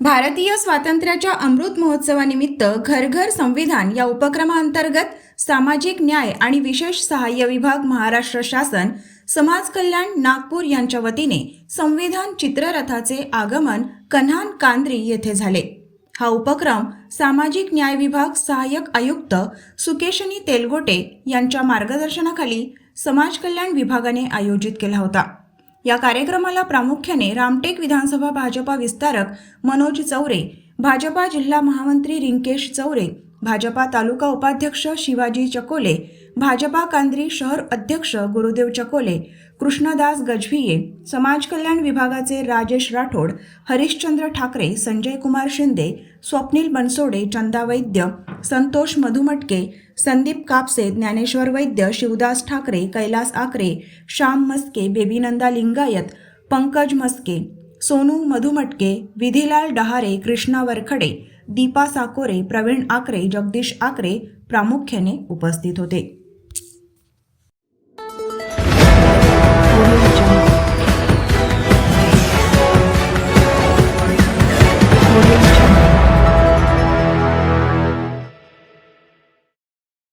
भारतीय स्वातंत्र्याच्या अमृत महोत्सवानिमित्त घर घर संविधान या उपक्रमाअंतर्गत सामाजिक न्याय आणि विशेष सहाय्य विभाग महाराष्ट्र शासन समाज कल्याण नागपूर यांच्या वतीने संविधान चित्ररथाचे आगमन कन्हान कांद्री येथे झाले. हा उपक्रम सामाजिक न्याय विभाग सहाय्यक आयुक्त सुकेशनी तेलगोटे यांच्या मार्गदर्शनाखाली समाज कल्याण विभागाने आयोजित केला होता. या कार्यक्रमाला प्रामुख्याने रामटेक विधानसभा भाजपा विस्तारक मनोज चौरे भाजपा जिल्हा महामंत्री रिंकेश चौरे भाजपा तालुका उपाध्यक्ष शिवाजी चकोले भाजपा कांद्री शहर अध्यक्ष गुरुदेव चकोले कृष्णदास गजभिये समाज कल्याण विभागाचे राजेश राठोड हरिश्चंद्र ठाकरे संजय कुमार शिंदे स्वप्नील बनसोडे चंदा वैद्य संतोष मधुमटके संदीप कापसे ज्ञानेश्वर वैद्य शिवदास ठाकरे कैलास आकरे श्याम मस्के बेबीनंदा लिंगायत पंकज मस्के सोनू मधुमटके विधिलाल डहारे कृष्णा वरखडे दीपा साकोरे प्रवीण आकरे जगदीश आकरे प्रामुख्याने उपस्थित होते.